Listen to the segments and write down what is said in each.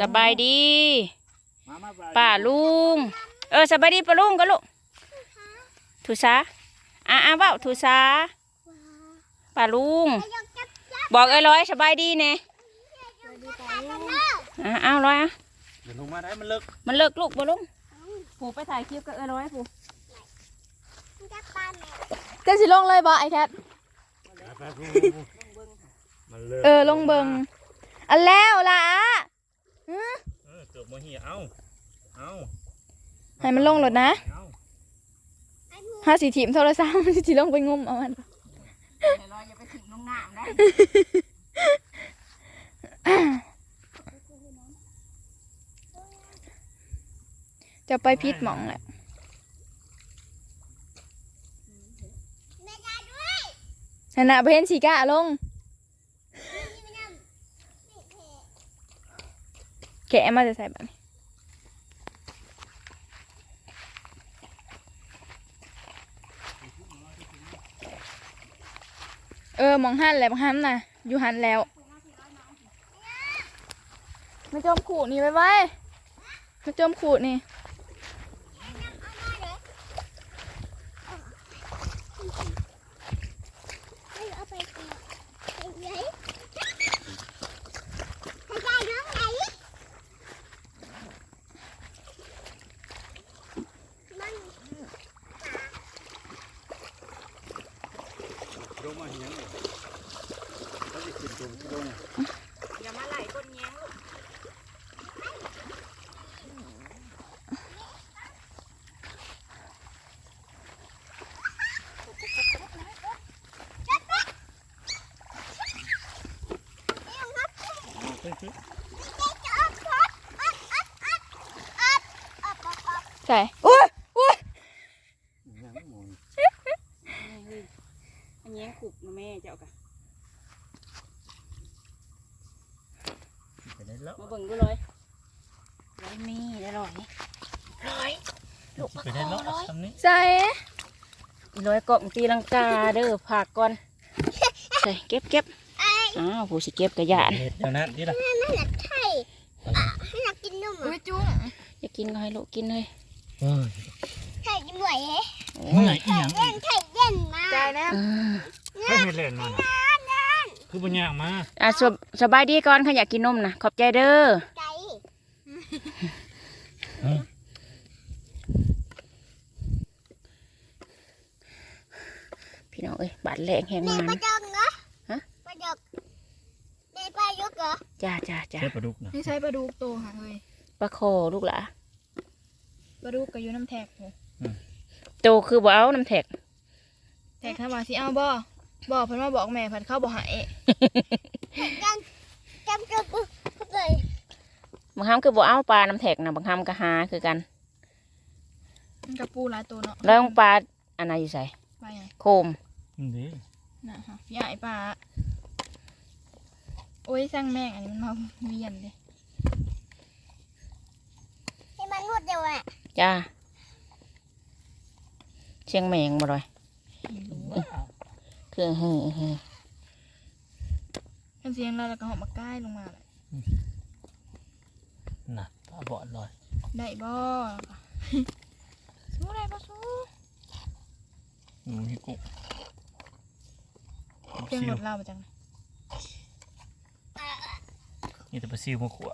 สบายดีมามาไปป้าลุง เออสบายดีป้าลุงก็ลูกทุสาอะอะเบ้าทุสาป้าลุง บอกเอ้ยร้อยสบายดีเน่อะเอาร้อยอะเดี๋ยวลงมาได้มันเลิกมันเลิกลูกป้าลุงผูไปถ่ายคลิปกับเอ้ยร้อยผูจะสิลงเลยบ่ไอแคทไปไปมันเลิกเออลงเบิงอันแล้วล่ะ เออเกือบโมหีเอาเอาให้มันลงรถนะเอาห้าสีทีมโทรศัพท์สิลงไปงมเอามันเอ้ยร้อยอย่าไปถึงลงน้ำได้จะไปพิษหมองแหละชนะเพนสีกะลง แกะมาจะใส่แบบนี้เออมองหันแล้วมองหันนะอยู่หันแล้ว ไม่จมขูดนี่ไว้ไว้ไม่จมขูดนี่ ลงมาเหียงเลยเขาจะขึ้นตรงที่ลง อย่ามาไหลก้นแย้งลูก ขึ้นขึ้น ใส่อุ้ยอุ้ยยังมองอันแย้งขุบนะแม่เจ้ากะไปได้แล้วมาเบิ่งดูเลยร้อยมีได้ร้อยร้อยลูกไปได้แล้วทำนี้ใส่อีร้อยเกาะตีลังกาเด้อผักก่อนใส่เก็บเก็บ อ้าวผู้สิเก็บกระยานเห็ดเดี๋ยวนั้นนี่ละอุ้ยจุ้งอยากกินก็ให้ลูกกินเลยเฮ้ยไข่ยังไหวเอ๊ะเมื่อยอีหยังเล่นไข่เย็นมาใจนะ อืมให้เห็ดเล่นมาน่ะคือปัญญางมาอะสบสบายดีก่อนค่ะอยากกินนมนะขอบใจเด้อใจพี่น้องเอ้ยบาดแรงแหงเด็มากปลานะจงเหรอฮะ ปลาจกเด็กปลายกเหรอ จ้าจ้าจ้าเห็ดปลาดุกนะนี่ใช้ปลาดุกโตค่ะเฮ้ยปลาคอลูกหลาปลาดุกกับยูน้ำแท็กโหโตคือบ่เอาน้ำแท็กแท็กถ้าว่าสิเอาบ่บอกเพิ่นมาบอกแม่เพิ่นเข้าบ่ใหายยังจำจุกเลยบางครั้งคือบ่เอาปลาน้ำแท็กนะบางครั้งก็หาคือกันมันกับปูหลายตัวเนาะแล้วปลาอันไหนอยู่ใส่ไปไงโคมนี่ดิน่ะฮะใหญ่ปลา โอ้ยสร้างแม่งอันนี้มันมาเวียนเลยให้มันนวดเดียวอะจ้าเชียงแมงบ่เลยคือเฮ้อเฮ้อกันเสียงแล้วแล้วก็หอบมาใกล้ลงมาเลยน่ะปลาบอดลอยได้บ่สู้ได้บ่สู้หนูฮิกุเพียงรถเราไปจัง นี่แต่ปลาซิวมาขว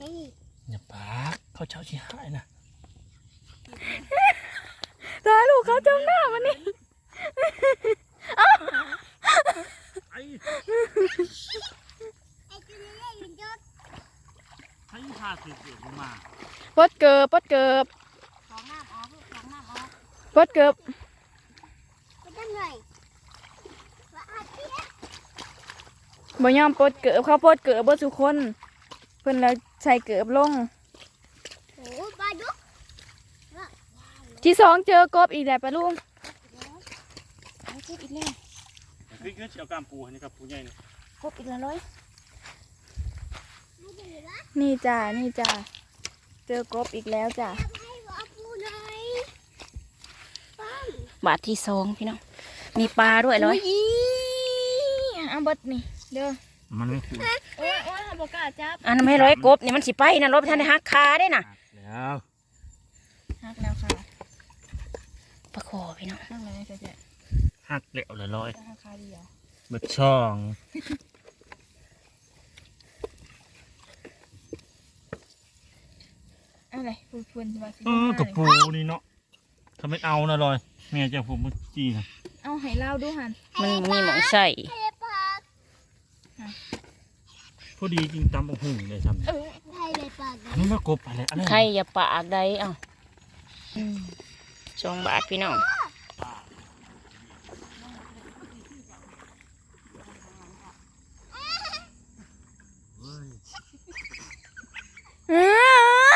นี่อย่าปากเขาเจ้าชี้หายนะตายลูกเขาจ้องหน้ามันนี่ไอ้ไอ้ตัวนี้เล่นมันยศไอ้พาสุดเกิดมาปดเกิบปดเกิบ ปดเกิบไปจังเลยว่าอบบ่ยอมปดเกิบเขาปดเกิบบ่สุคน เพิ่นแล้วใส่เกิบลงที่สองเจอกบอีกแล้วปะลุงเอเก็บอีกแล้วคือคือเชียวกามปูนนี้กับปูใหญ่นี่กบอีกแล้วร้อยนี่จ้านี่จ้าเจอกบอีกแล้วจ้า บาทที่สองพี่น้องมีปลาด้วยร้อยอีเอาเบิดนี่เด้อมันไม่คุ้มโอ้ยโอ้ยบ่กล้าจับอันนั้นไม่ร้อยกบนี่มันสิไปนะรบท่านได้หักขาได้น่ะแล้วหักแล้วค่ะปลาคอพี่น้องหักแล้วเจ๊หักเหลวเลยร้อยหักขาเดียวเบิดช่องเอาเลยพูดพูนสิว่าสิเออกระปูนี่เนาะทำไมเอานะลอย แม่เจะผมเมื่อกี้นะเอาให้เล่าดูหันมันมีหมองใส่เทปากพอดีจริงตำบักหุ่งเลยทำเออไทยเลยปากอันนี้มากบอะไรอะไรใครอย่าปากใดเอ้าสองบาทพี่น้อง อื้อ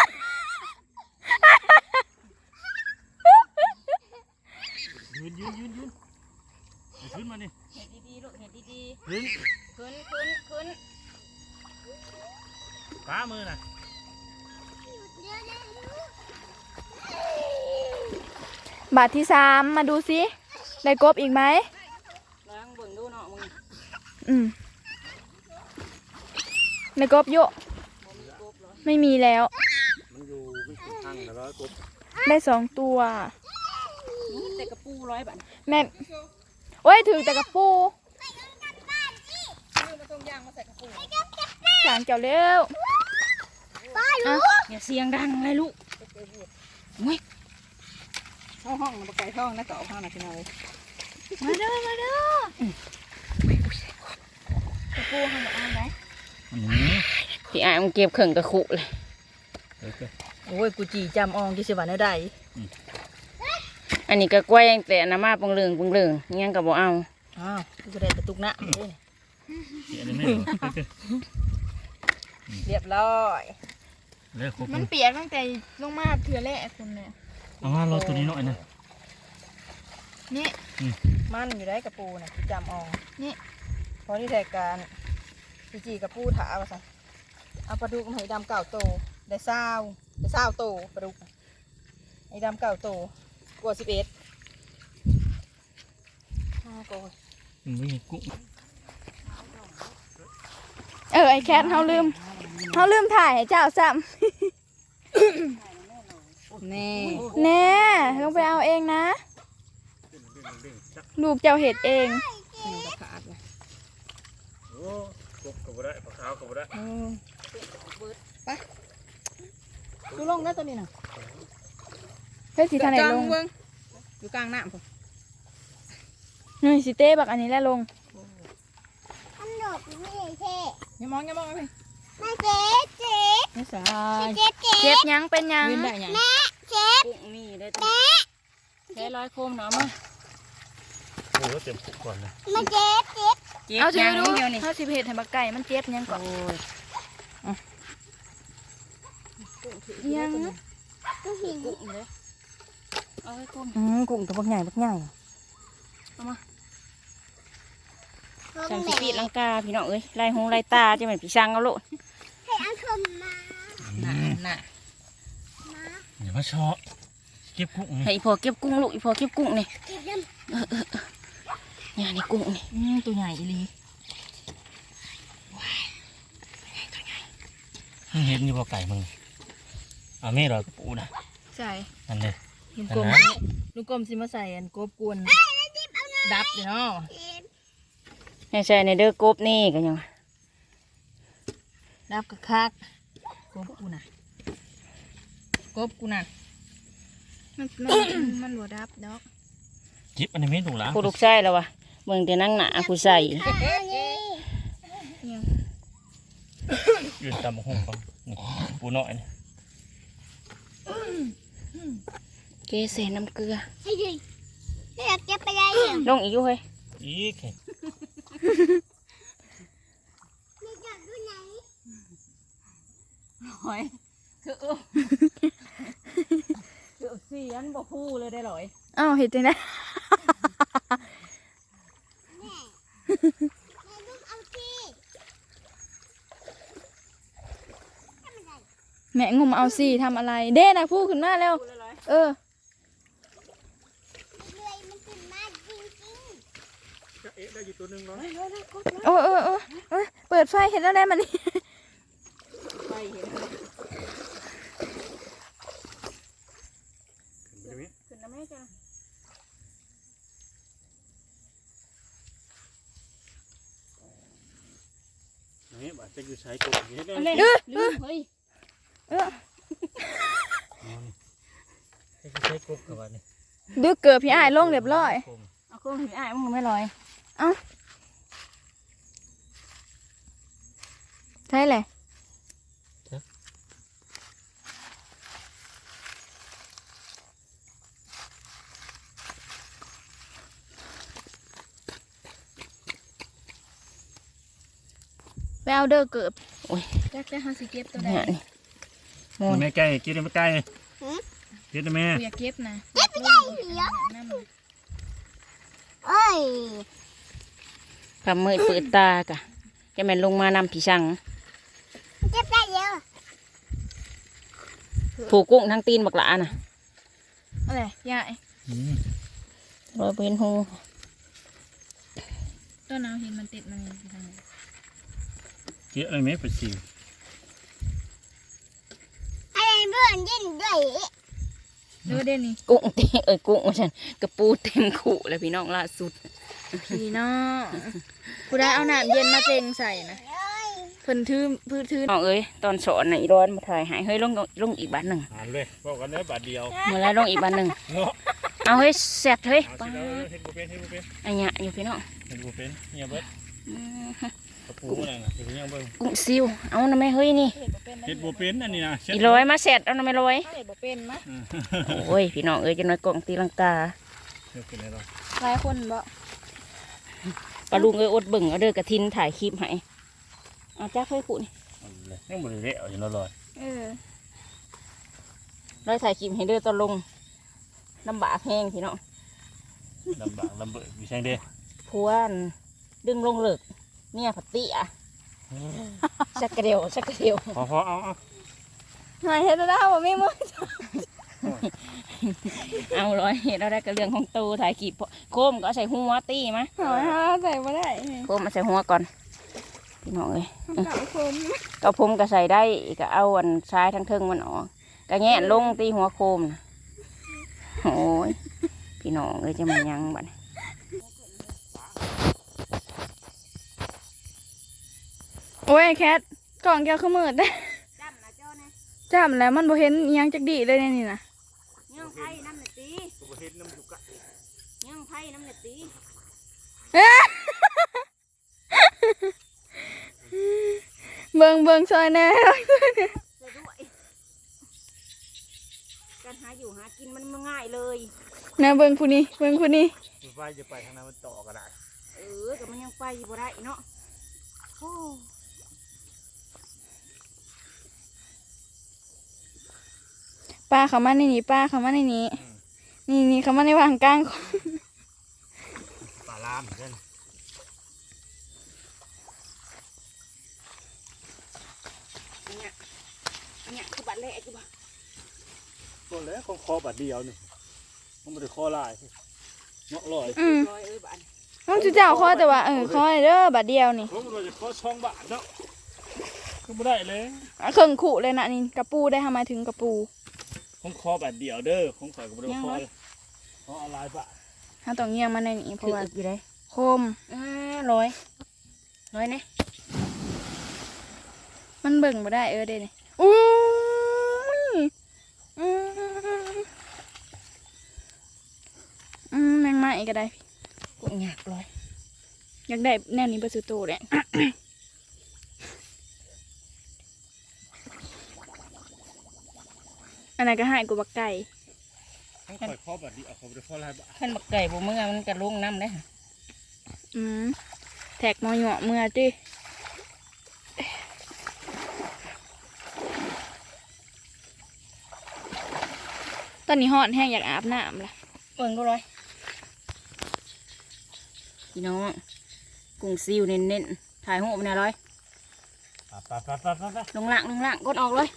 ยืนยืนยืนยืนเอาขึ้นมานี่ เห็ ดดีๆลูกเห็ดดีขึ้นๆขึ้นขึ้นขึ้นป้ามือน่ะเดี๋ยวนะบาทที่สามมาดูสิได้กบอีกไหมล้างเบิ่งดูเนาะมึงอืมได้กบเยอะไม่มีแล้ว มันอยู่มันอยู่ทางนะร้อยกบได้สองตัว นี่แต่กระปูร้อยบาทแม่ โอ้ยถือแต่กระปูจางเจ้าเร็วอย่าเสียงดังเลยลูกเข้าห้องมาไก่ห้องนะต่อห้องนะพี่น้องเลยมาเด้อมาเด้อกระปูทำเอาไหมอันนี้พี่อายมันเก็บเข่งกระขุเลยเดี๋ยวจะโอ้ยกูจีจำอองที่สิวันได้ อันนี้ก็กล้วยแต่อันน้ำมาปังเลืองปังเลืองยังก็บ่เอาอ้าวกูจะได้กระตุกหน้าเลยเสียได้ไหมเดี๋ยวจะเรียบร้อยเลิกครบมันเปียกตั้งแต่ลงมาเถื่อแรกคุณเนี่ยเอาว่ารอตัวนี้หน่อยนะนี่มันอยู่ได้กระปูน่ะกูจำอองนี่พอที่แทกการจีจีกระปูถาว่าสั่งเอาปลาดุกมาให้ดำเก่าโตได้เศร้าได้เศร้าโตปลาดุกไอ้ดำเก่าโต กลัวสิบเอ็ดห้าโกยมันไม่มีกุ้งเออไอแคทเขาลืมเขาลืมถ่ายให้เจ้าซ้แน่ำแน่ลงไปเอาเองนะลูกเจ้าเห็ดเองนี่กระขาดเลยโอ้กบกับบ่ได้ปลาขาวกับบ่ได้อืมไปดูลงนะตัวนี้น่ะ เฮ้ยสีทางไหนลงเบิ่งอยู่กลางน้ำพุ่นนี่สิเต้บักอันนี้แหละลงอันโดดไม่ได้เท่อย่ามองอย่ามองไปมาเจ๊เจ๊ไม่สายเจ๊เจ๊เจ็บยังเป็นยังยืนได้ยังเจ๊กุ้งมีได้ตัวใช้ร้อยโคมหนามาโอ้เต็มปุกก่อนเลยมาเจ๊เจ๊เจ็บเอาถืยัองดูเดียวนี่ถ้าสิเห็ดให้บักไก่มันเจ็บยังก่อนโอ้ยยังก็หินกุ้งเลย เอาให้โคมอืมกุ้งตัวบักใหญ่บักใหญ่จังสิปีดลังกาพี่น้องเอ้ยไล่หงไล่ตาจะเหมือนพี่ช่างเอาโลดให้เอาชมมาน่ะน่ะอย่ามาชอเก็บกุ้งนี่ให้อีพอเก็บกุ้งลูกอีพอเก็บกุ้งนี่เก็บยังเนี่ยนี่กุ้งนี่อืมตัวใหญ่อีหลีมึงเห็นอยู่บ่ไก่มึงเอาแม่รอยกระปูนะใส่นั่นเลย ลุงกลมลุงกลมสิมาใส่อันกบกวนดับเลยเนาะเก็บไม่ใช่ในเด้อกบนี่กันยังดับกระคักกบกูน่ะกบกูน่ะมันมันมันบ่ดับดอกจิบอันนี้ไม่ถูกหลังผู้ลูกชายแล้ววะเบิ่งแต่นั่งหนาผู้ใส่อันนี้ยืนตามห้องฟังนี่ปูน้อยนี่เกเสน้ำเกลือให้ดิไม่อยากเก็บไปได้ยังลงอีกอยู่เฮ้ยอีกเห็นไม่อยากดูไหนหอยคือเออคือเสียนบ่พูเลยได้หรอยอ้าวเห็ดจังไดแม่ลูกเอาที่แม่งมเอาสิทำอะไร เด้นะพูดขึ้นมาแล้ว เออ เลื่อยมัน อ๊ะได้อยู่ตัว หนึงร้อยโอ้ยโอ้ยโอ้ยโอ้ยเปิดไฟเห็นแล้วได้มันนี่ไปเห็นขึ้นไปไหมขึ้นนะแม่จ้ะนี่บาดจะอยู่ใช้กบเฮ็ดได้อันนี้ลืมเฮ้ยจะอยู่ใช้กบกับว่านี่ดึกเกิดพี่อ้ายลงเรียบร้อยเอาเครื่องถืออ้ายมึงไม่ลอย ใช่เลยไปเอาเด้อเกิบแจ๊กแจ๊กเขาสิเก็บตัวใดเนี่ยนี่แม่ไก่กินได้ไหมไก่กินได้ไหมกูอยากเก็บนะเจ็บไม่ได้เหรอนั่นน่ะเอ้ยคำมืดเปิดตากะจะแม่นลงมานำผีชัง เจ็บได้เยอะ ผูกกุ้งทั้งตีนบักหลาน่ะอะไรยายอืมร้อยเป็นหูต้นเอาเห็นมันติดมันอยู่ทางไหนเกี่ยอะไรไหมปสิวอะไรเพื่อนยินด้วยเออเด่นนี่กุ้งเต็มเอ้ยกุ้งฉันกระปูเต็มขู่แล้วพี่น้องล่าสุดพี่น้องกูได้เอาหน้ำเย็นมาเจงใส่นะ เอ้ยเพิ่นทื่อพื้นทื่อน้องเอ้ยตอนสอนน่ะอีร้อนมาถ่ายใหายเฮ้ยลงลงอีกบาทหนึ่งอ่านเลยบอกกันเด้อบาทเดียวเมื่อไรลงอีกบาทหนึ่งเนาะเอาเฮ้ยแซ่บเฮ้ยเอาป้าสิเราเฮ็ดบ่เป็นเฮ็ดบ่เป็นอันเนี้ยอยู่พี่น้องเฮ็ดบ่เป็นเงียบเบิดอืมกระปูนั่นน่ะเฮ็ดยังเบิ่งกุ้งซิวเอานะแม่เฮ้ยนี่เห็ดบ่เป็นนะเฮ็ดบ่เป็นอันนี้นะเช็ดอีร้อยมาแซ่บเอานะแม่ร้อยเห็ดบ่เป็นมะอืมโอ้ยพี่น้องเอ้ยจะน้อยกล่องตีลังกาเฮ็ดเป็นไงเราหลายคนบ่ปลาลุงเอ้ยอดเบิ่งเอาเด้อกระทินถ่ายคลิปให้ เอาจ้าเฮ้ยขู่นี่เอาเลยยังบ่ได้เละเอาอยู่เนาะลอยเออร้อยถ่ายคลิปให้เด้อตอนลงลำบากแห้งพี่น้องลำบากลำเบิดมีแซงเด้พวนดึงลงเลิกเนี่ยผัดติอะสักกระเดียวสักกระเดียวพอพอเอาเอาหายเฮ็ดแล้วบ่มีมือเอาร้อยเห็ดเราได้กับเรื่องของตูถ่ายคลิปโคมก็เอาใส่หัวตีมะหอยหาใส่บ่ได้โคมมาใส่หัวก่อน พี่น้องเอ้ยเก่าคนก็ผมก็ใส่ได้ก็เอาอันซ้ายทั้งเทิงมันออกก็แงะลงตีหัวโคมน่ะโอ้ยพี่น้องเอ้ยจะมายังบัดนี้โอ้ยแคทกล่องแก้วคือมืดได้จำนะเจ้าเนี่ยจำแล้วมันบ่เห็นอิหยังจักดีเลยในนี่นะยังไผ่น้ำเนตีก็บ่เฮ็ดน้ำอยู่กะยังไผ่น้ำเนตี เบิ่งเบิ่งซอยแหน่ใส่ด้วยการหาอยู่หากินมันง่ายเลยนะเบิ่งผู้นี้เบิ่งผู้นี้ไปจะไปทางนั้นมันต่อก็ได้เออแต่มันยังไปบ่ได้เนาะโอ้ป้าเขามาในนี้ป้าเขามาในนี้ นี่นี่เขามาในวางกลางป่าลามเหมือนกัน นี่ยเนี่ยคือบัตรแรกคือบัตรตัวแล้วของคอบาทเดียวนี่มันบ่ได้คอลายเนาะลอยอืมร้อยเอ้ยบัตรน้องจุเจ้าข้อแต่ว่าเออข้อเด้อบัดเดียวนี่ผมว่าจะขอช่องบาทเนาะก็บ่ได้เลยอะเครื่องขู่เลยนะนี่กระปูได้ทำไมถึงกระปูของคอบาทเดียวเด้อของข่อยก็บ่ได้คอเลยขอเอาลายบาทถ้าต้องเงียงมาในนี้เพคือราะว่าอยู่ได้โคมอ่าร้อยร้อยเนี่ย มันเบิ่งบ่ได้เออเด้นี่อู้ยอืมอืมแมงไม้ก็ได้กูอยากร้อยอยากได้แนวนี้เบอร์สุโตเลยอันนั้นก็หายกูบักไก่ของข่อยคอบาทเดียวเขาบ่ได้คอลายบาทขันบักไก่บ่เมื่อมันกระลงน้ำได้ออืมแท็กมอหยวเมื่อจิ อนนี้หอนแห้งอยากอาบน้ำละเบิ่งก็ร้อยพี่น้องกุ้งซิวเน้นๆถ่ายหูปเนี่ยร้อย ไปไปไปไปไปลงล่างลงล่างกดออกเลย